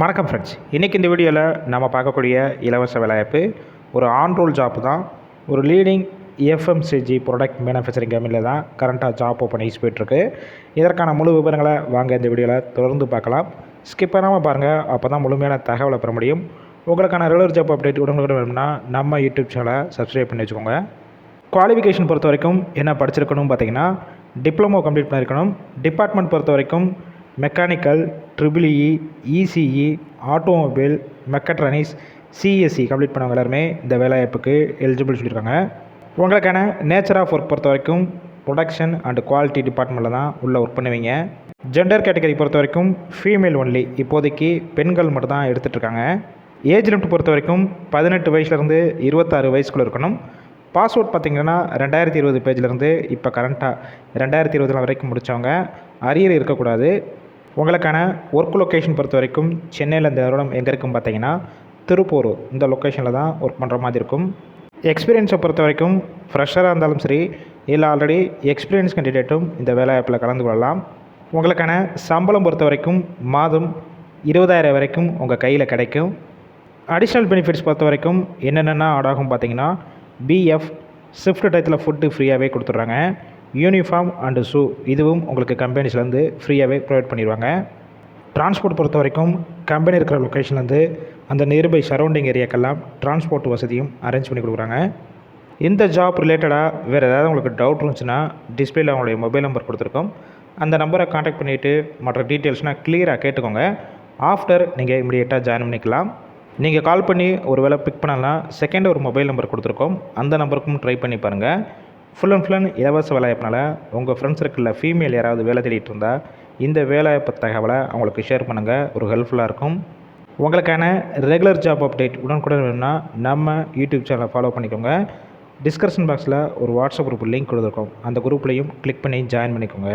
வணக்கம் ஃப்ரெண்ட்ஸ் இன்றைக்கி இந்த வீடியோவில் நம்ம பார்க்கக்கூடிய இலவச வேலைவாய்ப்பு ஒரு ஆன்ரோல் ஜாப் தான் ஒரு லீடிங் எஃப்எம்சிஜி ப்ராடக்ட் மேனுஃபேக்சரிங் கம்பெனியில் தான் கரண்ட்டாக ஜாப் ஓப்பனிங்ஸ் போயிட்டுருக்கு. இதற்கான முழு விவரங்களை வாங்க இந்த வீடியோவில் தொடர்ந்து பார்க்கலாம். ஸ்கிப் பண்ணாமல் பாருங்கள் அப்போ தான் முழுமையான தகவலை பெற முடியும். உங்களுக்கான ரெகுலர் ஜாப் அப்டேட் உடனுக்குடன் வேணும்னா நம்ம யூடியூப் சேனலை சப்ஸ்கிரைப் பண்ணி வச்சுக்கோங்க. குவாலிஃபிகேஷன் பொறுத்த வரைக்கும் என்ன படிச்சிருக்கணும் பார்த்தீங்கன்னா டிப்ளமோ கம்ப்ளீட் பண்ணியிருக்கணும். டிபார்ட்மெண்ட் பொறுத்த வரைக்கும் mechanical triple E ECE automobile mechatronics CSC complete பண்ணவங்க எல்லாருமே இந்த வேலைவாய்ப்புக்கு எலிஜிபிள் சொல்லியிருக்காங்க. உங்களுக்கான நேச்சர் ஆஃப் ஒர்க் பொறுத்த வரைக்கும் ப்ரொடக்ஷன் அண்ட் குவாலிட்டி டிபார்ட்மெண்ட்டில் தான் உள்ளே ஒர்க் பண்ணுவீங்க. ஜெண்டர் கேட்டகரி பொறுத்த வரைக்கும் ஃபீமேல் ஒன்லி இப்போதைக்கு பெண்கள் மட்டும் தான் எடுத்துகிட்ருக்காங்க ஏஜ் லிமிட் பொறுத்த வரைக்கும் பதினெட்டு வயசுலேருந்து இருபத்தாறு வயசுக்குள்ளே இருக்கணும். பாஸ்வேர்ட் பார்த்தீங்கன்னா ரெண்டாயிரத்தி இருபது பேஜ்லேருந்து இப்போ கரண்ட்டாக ரெண்டாயிரத்தி இருபதுல வரைக்கும் முடித்தவங்க அரியர் இருக்கக்கூடாது. உங்களுக்கான ஒர்க் லொக்கேஷன் பொறுத்த வரைக்கும் சென்னையில் இந்த நிறுவனம் எங்கே இருக்குன்னு பார்த்தீங்கன்னா திருப்பூர். இந்த லொக்கேஷனில் தான் ஒர்க் பண்ணுற மாதிரி இருக்கும். எக்ஸ்பீரியன்ஸை பொறுத்த வரைக்கும் ஃப்ரெஷராக இருந்தாலும் சரி இல்லை ஆல்ரெடி எக்ஸ்பீரியன்ஸ் கேண்டிடேட்டும் இந்த வேலைவாய்ப்பில் கலந்து கொள்ளலாம். உங்களுக்கான சம்பளம் பொறுத்த வரைக்கும் மாதம் இருபதாயிரம் வரைக்கும் உங்கள் கையில் கிடைக்கும். அடிஷ்னல் பெனிஃபிட்ஸ் பொறுத்த வரைக்கும் என்னென்னா ஆட் ஆகும் பார்த்தீங்கன்னா பிஎஃப் ஷிஃப்ட் டயத்தில் ஃபுட்டு ஃப்ரீயாகவே கொடுத்துட்றாங்க. யூனிஃபார்ம் அண்டு ஷூ இதுவும் உங்களுக்கு கம்பெனிஸ்லேருந்து ஃப்ரீயாகவே ப்ரொவைட் பண்ணிடுவாங்க. டிரான்ஸ்போர்ட் பொறுத்த வரைக்கும் கம்பெனி இருக்கிற லொக்கேஷன்லேருந்து அந்த நியர்பை சரௌண்டிங் ஏரியாக்கெல்லாம் டிரான்ஸ்போர்ட் வசதியும் அரேஞ்ச் பண்ணி கொடுக்குறாங்க. இந்த ஜாப் ரிலேட்டடாக வேறு ஏதாவது உங்களுக்கு டவுட் இருந்துச்சுன்னா டிஸ்பிளேல அவங்களுடைய மொபைல் நம்பர் கொடுத்துருக்கோம். அந்த நம்பரை காண்டாக்ட் பண்ணிவிட்டு மற்ற டீட்டெயில்ஸ்னால் கிளியராக கேட்டுக்கோங்க. ஆஃப்டர் நீங்கள் இமிடியேட்டாக ஜாயின் பண்ணிக்கலாம். நீங்கள் கால் பண்ணி ஒரு வேளை பிக் பண்ணலாம் செகண்ட் ஒரு மொபைல் நம்பர் கொடுத்துருக்கோம். அந்த நம்பருக்கும் ட்ரை பண்ணி பாருங்கள் ஃபுல் அண்ட் ஃபுல் அண்ட் இலவச வேலைவாய்ப்பினால உங்கள் ஃப்ரெண்ட்ஸ் சர்க்கிளில் ஃபீமேல் யாராவது வேலை தேடிட்டு இருந்தால் இந்த வேலைவாய்ப்பு தகவலை அவங்களுக்கு ஷேர் பண்ணுங்கள் ஒரு ஹெல்ப்ஃபுல்லாக இருக்கும். உங்களுக்கான ரெகுலர் ஜாப் அப்டேட் உடனுக்குடன் வேணும்னா நம்ம யூடியூப் சேனலை ஃபாலோ பண்ணிக்கோங்க. டிஸ்கிரிப்ஷன் பாக்ஸில் ஒரு வாட்ஸ்அப் குரூப் லிங்க் கொடுத்துருக்கோம். அந்த குரூப்லேயும் கிளிக் பண்ணி ஜாயின் பண்ணிக்கோங்க.